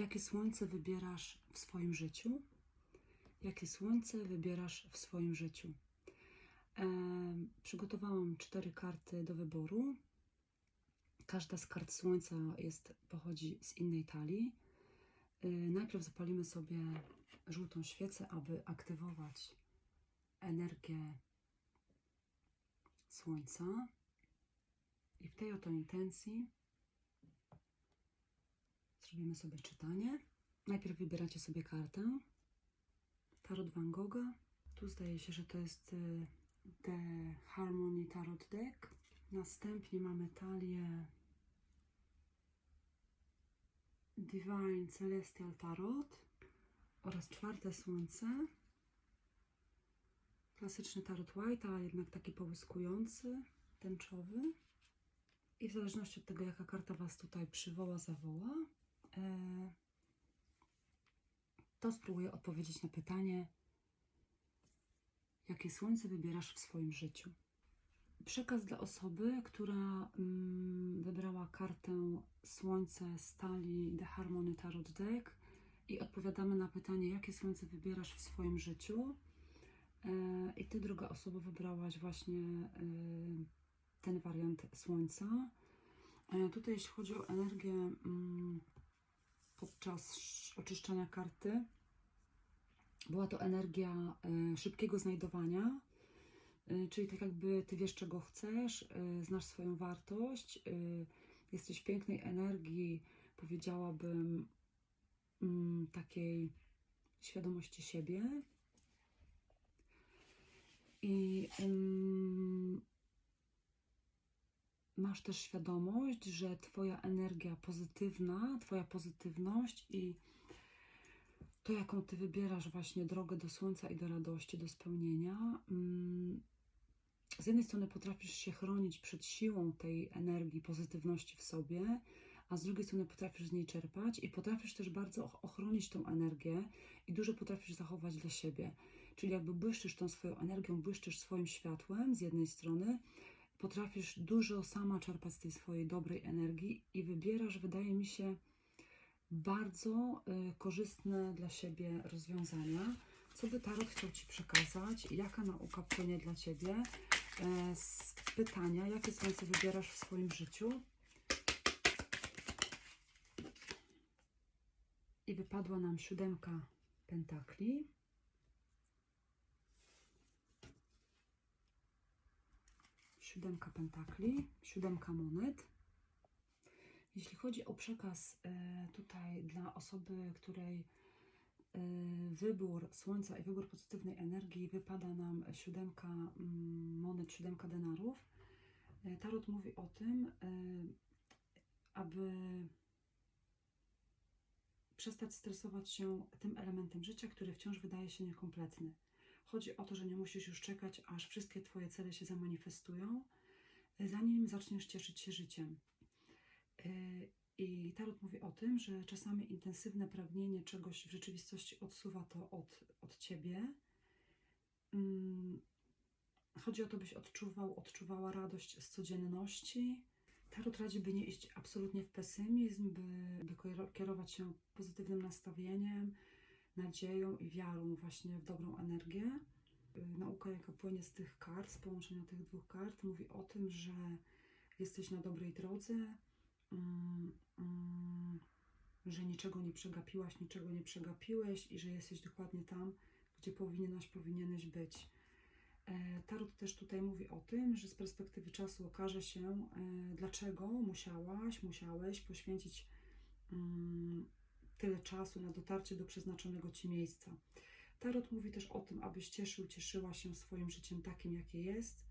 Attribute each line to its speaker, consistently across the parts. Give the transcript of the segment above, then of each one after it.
Speaker 1: Jakie słońce wybierasz w swoim życiu? Jakie słońce wybierasz w swoim życiu? Em, przygotowałam cztery karty do wyboru. Każda z kart słońca jest, pochodzi z innej talii. Y, Najpierw zapalimy sobie żółtą świecę, aby aktywować energię słońca. I w tej oto intencji zrobimy sobie czytanie. Najpierw wybieracie sobie kartę. Tarot Van Gogha. Tu zdaje się, że to jest y, The Harmony Tarot Deck. Następnie mamy talię Divine Celestial Tarot oraz czwarte słońce. Klasyczny tarot White, a jednak taki połyskujący, tęczowy. I w zależności od tego, jaka karta Was tutaj przywoła, zawoła, to spróbuję odpowiedzieć na pytanie, jakie słońce wybierasz w swoim życiu. Przekaz dla osoby, która mm, wybrała kartę Słońce z talii The Harmony Tarot Deck i odpowiadamy na pytanie, jakie słońce wybierasz w swoim życiu. E, I ty, druga osoba, wybrałaś właśnie e, ten wariant słońca. E, Tutaj, jeśli chodzi o energię mm, podczas oczyszczania karty, była to energia e, szybkiego znajdowania, e, czyli tak jakby ty wiesz, czego chcesz, e, znasz swoją wartość, jesteś w pięknej energii, powiedziałabym, mm, takiej świadomości siebie. I ym, masz też świadomość, że Twoja energia pozytywna, Twoja pozytywność i to, jaką Ty wybierasz właśnie drogę do słońca i do radości, do spełnienia, ym, z jednej strony potrafisz się chronić przed siłą tej energii, pozytywności w sobie, a z drugiej strony potrafisz z niej czerpać i potrafisz też bardzo och- ochronić tą energię i dużo potrafisz zachować dla siebie. Czyli jakby błyszczysz tą swoją energią, błyszczysz swoim światłem z jednej strony, potrafisz dużo sama czerpać z tej swojej dobrej energii i wybierasz, wydaje mi się, bardzo y, korzystne dla siebie rozwiązania. Co by Tarot chciał Ci przekazać? Jaka nauka płynie dla Ciebie? E, z pytania, jakie słońce wybierasz w swoim życiu? I wypadła nam siódemka pentakli. Siódemka pentakli, siódemka monet. Jeśli chodzi o przekaz e, tutaj dla osoby, której e, wybór słońca i wybór pozytywnej energii wypada nam siódemka mm, monet, siódemka denarów, e, Tarot mówi o tym, aby przestać stresować się tym elementem życia, który wciąż wydaje się niekompletny. Chodzi o to, że nie musisz już czekać, aż wszystkie Twoje cele się zamanifestują, e, zanim zaczniesz cieszyć się życiem. E, I Tarot mówi o tym, że czasami intensywne pragnienie czegoś w rzeczywistości odsuwa to od, od ciebie. Mm, Chodzi o to, byś odczuwał, odczuwała radość z codzienności. Tarot radzi, by nie iść absolutnie w pesymizm, by, by kiero- kierować się pozytywnym nastawieniem, nadzieją i wiarą właśnie w dobrą energię. Y, Nauka, jaka płynie z tych kart, z połączenia tych dwóch kart, mówi o tym, że jesteś na dobrej drodze, mm, mm, że niczego nie przegapiłaś, niczego nie przegapiłeś i że jesteś dokładnie tam, gdzie powinnaś, powinieneś być. E, Tarot też tutaj mówi o tym, że z perspektywy czasu okaże się, e, dlaczego musiałaś, musiałeś poświęcić mm, tyle czasu na dotarcie do przeznaczonego ci miejsca. Tarot mówi też o tym, abyś cieszył, cieszyła się swoim życiem takim, jakie jest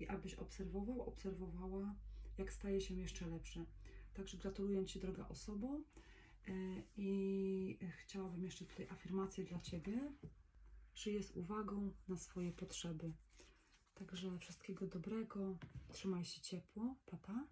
Speaker 1: i abyś obserwował, obserwowała, jak staje się jeszcze lepsze. Także gratuluję Ci, droga osobo. E, I chciałabym jeszcze tutaj afirmację dla Ciebie. Żyję z uwagą na swoje potrzeby. Także wszystkiego dobrego. Trzymaj się ciepło. Pa, pa.